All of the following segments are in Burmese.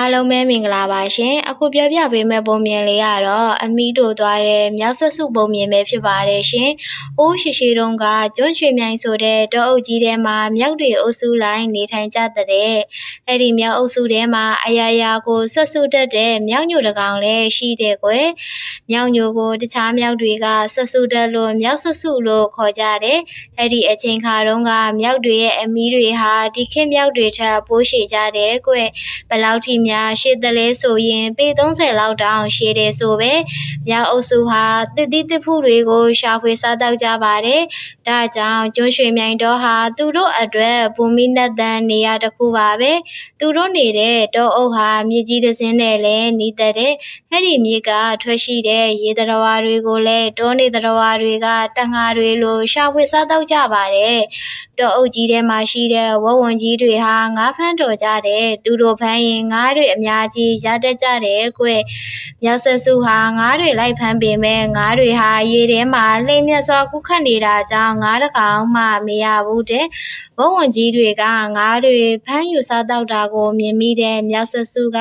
အားလုံးပဲမင်္ဂလာပါရှင်အခုပြောပြပေးမယ့်ပုံမြင်လေးကတော့အမီတို့သွားတဲ့မြောက်ဆက်စုပုံမြင်ပဲဖြစ်ပါတယ်ရှင်။အိုးရှိရှိတုန်းကကျွန်းချွေမြိုင်ဆိုတဲ့တောအုပ်ကြီးထဲမှာမြောက်တွေအုပ်စုလိုက်နေထိုင်ကြတဲ့အဲ့ဒီမြောက်အုပ်စုထဲမှာအရာရာကိုဆက်စုတတ်တဲ့မြောက်ညိုတကောင်လည်းရှိတဲ့ကွယ်။မြောက်ညိုကိုတခြားမြောက်တွေကဆက်စုတတ်လို့မြောက်ဆက်စုလို့ခေါ်ကြတယ်။အဲ့ဒီအချိန်ခါတုန်းကမြောက်တွေရဲ့အမီတွေဟာဒီခေတ်မြောက်တွေထက်ပိုးရှည်ကြတယ်ကွယ်။ဘယ်လောက်ထိများရှည်တယ်လဲဆိုရင်ပေ30လောက်တောင်ရှည်တယ်ဆိုပဲမြောက်အုပ်စုဟာတစ်တိတစ်ဖူးတွေကိုရှာဖွေစားတောက်ကြပါတယ်။ဒါကြောင့်ကျွန်းရွှေမြိုင်တော်ဟာသူတို့အတွက်ဘူမိနတ်တန်နေရာတစ်ခုပါပဲ။သူတို့နေတဲ့တောအုပ်ဟာမြေကြီးတစ်စင်းနဲ့လည်းနီးသက်တဲ့အဲ့ဒီမြေကထွက်ရှိတဲ့ရေတရဝါတွေကိုလည်းတောနေတရဝါတွေကတငါတွေလိုရှာဖွေစားတောက်ကြပါတယ်။တောအုပ်ကြီးထဲမှာရှိတဲ့ဝဝွန်ကြီးတွေဟာငါးဖမ်းတော်ကြတယ်။သူတို့ဖမ်းရင်ငါးတွေအများကြီးရတတ်ကြတယ်ကွ။မြောက်ဆက်စုဟာငါးတွေလိုက်ဖမ်းပေမဲ့ငါးတွေဟာရေထဲမှာလှိမ့်မြတ်စွာကူးခတ်နေတာကြောင့်ငါးတစ်ကောင်မှမရဘူးတဲ့။ဝဝွန်ကြီးတွေကငါးတွေဖမ်းယူစားတောက်တာကိုမြင်မိတဲ့မြောက်ဆက်စုက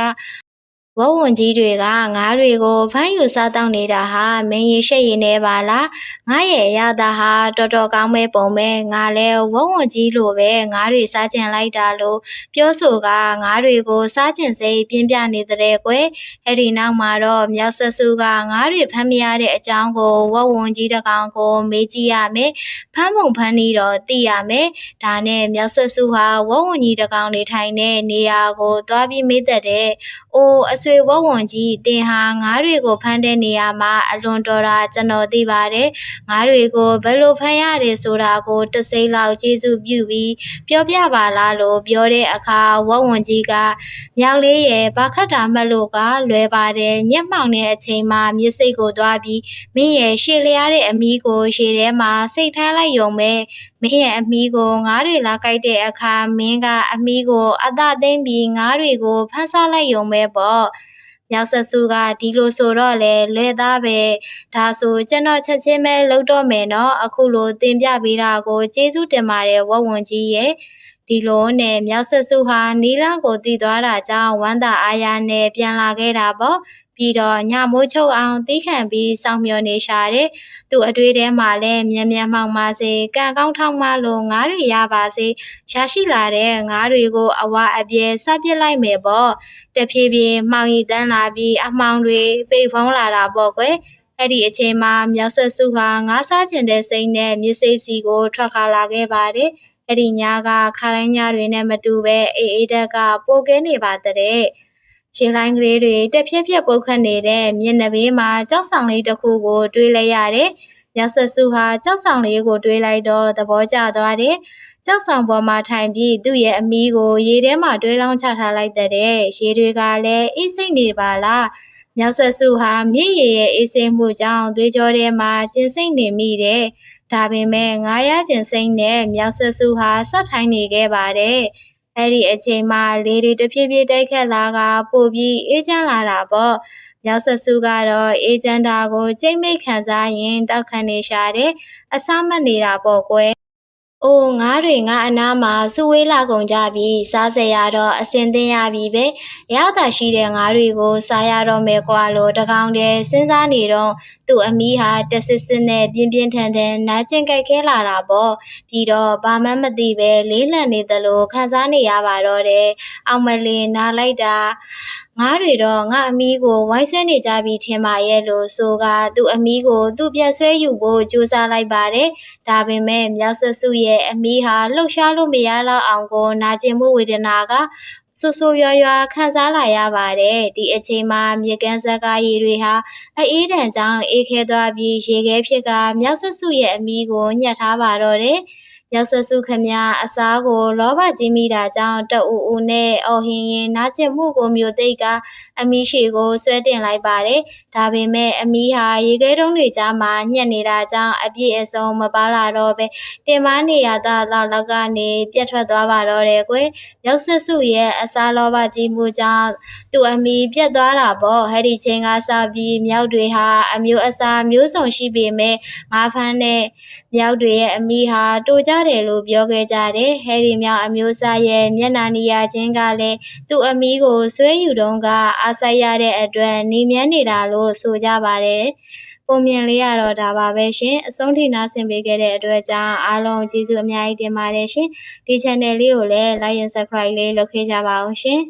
ဝဝွန်ကြီးတွေကငါးတွေကိုဖမ်းယူစားတောက်နေတာဟာမင်းရေရှက်ရည်နေပါလားငါရဲ့အရသာဟာတော်တော်ကောင်းမဲ့ပုံပဲငါလဲဝဝွန်ကြီးလိုပဲငါးတွေစားကျင်လိုက်တာလို့ပြောဆိုကငါးတွေကိုစားကျင်စိတ်ပြင်းပြနေတဲ့ကွယ်အဲ့ဒီနောက်မှာတော့မြောက်ဆက်စုကငါးတွေဖမ်းမရတဲ့အကြောင်းကိုဝဝွန်ကြီးတစ်ကောင်ကိုမေးကြည့်ရမယ်ဖမ်းပုံဖမ်းနေတော့သိရမယ်ဒါနဲ့မြောက်ဆက်စုဟာဝဝွန်ကြီးတစ်ကောင်နေထိုင်တဲ့နေရာကိုသွားပြီးမေးသက်တဲ့အိုးအဆွေဝဝွန်ကြီးတင်ဟာငါးတွေကိုဖမ်းတဲ့နေရာမှာအလွန်တော်တာကျွန်တော်သိပါတယ်ငါးတွေကိုဘယ်လိုဖမ်းရတယ်ဆိုတာကိုတစိမ့်လောက်ကျေးဇူးပြုပြီးပြောပြပါလားလို့ပြောတဲ့အခါဝဝွန်ကြီးကမြောက်လေးရဲ့ဘာခတ်တာမှတ်လို့ကလွယ်ပါတယ်ညက်မှောင်တဲ့အချိန်မှာမြစ်စိတ်ကိုသွားပြီးမင်းရဲ့ရှေ့လျားတဲ့အမီးကိုရှေ့ထဲမှာစိတ်ထားလိုက်ရုံပဲမင်းရဲ့အမီးကိုငါးတွေလာကြိုက်တဲ့အခါမင်းကအမီးကိုအသသိမ့်ပြီးငါးတွေကိုဖမ်းဆလိုက်ရုံပဲပေါ့ မြောက်ဆက်စုကဒီလိုဆိုတော့လေလွဲသားပဲဒါဆိုကျွန်တော်ချက်ချင်းပဲလှုပ်တော့မယ်နော်အခုလိုတင်ပြပေးတာကိုကျေးဇူးတင်ပါတယ်ဝဝွန်ကြီးရဲ့ဒီလိုနဲ့မြောက်ဆက်စုဟာနီလာကိုတည်သွားတာကြောင့်ဝမ်းသာအားရနဲ့ပြန်လာခဲ့တာပေါ့ ပြီးတော့ညမိုးချုပ်အောင်တီးခံပြီးစောင့်မျှော်နေရှာတယ်။သူ့အတွေ့ထဲမှာလည်းမြန်မြန်မှောင်ပါစေကံကောင်းထောက်မှလို့ငါးတွေရပါစေရရှိလာတဲ့ငါးတွေကိုအဝအပြဲစပစ်လိုက်မယ်ပေါ့။တဖြည်းဖြည်းမှောင်ရီတန်းလာပြီးအမှောင်တွေပိတ်ဖုံးလာတာပေါ့ကွယ်။အဲ့ဒီအချိန်မှာမြောက်ဆက်စုဟာငါးစားကျင်တဲ့စိတ်နဲ့မြစ်စိတ်စီကိုထွက်ခါလာခဲ့ပါတယ်။အဲ့ဒီညကခါတိုင်းညတွေနဲ့မတူပဲအေးအေးတက်ကပိုကဲနေပါတဲ့။ ရေလိုင်းကလေးတွေတက်ဖြက်ဖြက်ပုတ်ခတ်နေတဲ့မျက်နှာဘေးမှာကြောက်ဆောင်လေးတစ်ခုကို တွေးလိုက်ရတယ်။မြောက်ဆက်စုဟာကြောက်ဆောင်လေးကိုတွေးလိုက်တော့သဘောကျသွားတယ်။ကြောက်ဆောင်ပေါ်မှာထိုင်ပြီးသူ့ရဲ့အမီးကိုရေထဲမှာတွေးလောင်းချထားလိုက်တဲ့ရေတွေကလည်းအိတ်စိတ်နေပါလား။မြောက်ဆက်စုဟာမြင့်ရည်ရဲ့အေးစိမ်မှုကြောင့်သွေးကြောထဲမှာကျဉ်စိတ်နေမိတယ်။ဒါပေမဲ့ငားရကျင်စိမ့်နဲ့မြောက်ဆက်စုဟာဆက်ထိုင်းနေခဲ့ပါတယ်။ အဲ့ဒီအချိန်မှာလေတွေတဖြည်းဖြည်းတိုက်ခတ်လာကပိုပြီးအေးချမ်းလာတာပေါ့မြောက်ဆက်စုကတော့အေဂျန်တာကိုကြိတ်မိတ်ခံစားရင်တောက်ခံနေရှာတယ်အဆမတ်နေတာပေါ့ကွယ်။ အိုးငါးတွေငါအနားမှာစူဝေးလာကုန်ကြပြီစားစရာတော့အစင်သင်းရပြီပဲ။ရတာရှိတဲ့ငါးတွေကိုစားရတော့မယ်ကွာလို့တကောင်တည်းစဉ်းစားနေတော့သူ့အမီးဟာတဆစ်စစ်နဲ့ပြင်းပြင်းထန်ထန်နာကျင်ကြိုက်ခဲလာတာပေါ့။ပြီးတော့ဘာမှမသိပဲလေးလံနေသလိုခံစားနေရပါတော့တယ်။အောင်မလင်နားလိုက်တာ ငါးတွေတော့ငါအမီးကိုဝိုင်းဆွဲနေကြပြီထင်ပါရဲ့လို့ဆိုကသူ့အမီးကိုသူ့ပြက်ဆွဲယူဖို့ကြိုးစားလိုက်ပါတယ်။ဒါပေမဲ့မြောက်ဆဆူရဲ့အမီးဟာလှုပ်ရှားလို့မရတော့အောင်ကိုနာကျင်မှုဝေဒနာကဆူဆူရွာရွာခံစားလာရပါတယ်ဒီအချိန်မှာမြေကန်းဇက်ကားရည်တွေဟာအေးတန်ကြောင့်အေးခဲသွားပြီးရေခဲဖြစ်ကမြောက်ဆဆူရဲ့အမီးကိုညှက်ထားပါတော့တယ်။ ရောက်ဆဆုခမအစားကိုလောဘကြီးမိတာကြောင့်တအူအူနဲ့အော်ဟင်ရင်နာကျင်မှုကိုမျိုးသိပ်ကအမီးရှိကိုဆွဲတင်လိုက်ပါတယ်။ဒါပေမဲ့အမီးဟာရေခဲတုံးတွေကြားမှာညှက်နေတာကြောင့်အပြည့်အစုံမပါလာတော့ပဲတင်မနေရတာလောက်ကနေပြတ်ထွက်သွားပါတော့တယ်ကွယ်။ရောက်ဆဆုရဲ့အစားလောဘကြီးမှုကြောင့်သူသူ့အမိပြတ်သွားတာပေါ့ဟဲ့ဒီချိန်ကစပြီးမြောက်တွေဟာအမျိုးအစားမျိုးစုံရှိပေမဲ့ငါးဖမ်းတဲ့မြောက်တွေရဲ့အမိဟာတူကြတယ်လို့ပြောခဲ့ကြတယ်ဟဲ့ဒီမြောက်အမျိုးအစားရဲ့မျက်နှာနီယာချင်းကလည်းသူ့အမိကိုဆွဲယူတော့ကအားဆိုင်ရတဲ့အတွက်နေမြန်းနေတာလို့ဆိုကြပါတယ်ပုံမြင်လေးရတော့ဒါပါပဲရှင်အဆုံးထိနားဆင်ပေးခဲ့တဲ့အတွက်ကြောင့်အားလုံးကျေးဇူးအများကြီးတင်ပါတယ်ရှင်ဒီ channel လေးကိုလည်း like and subscribe လေးလုပ်ခဲ့ကြပါအောင်ရှင်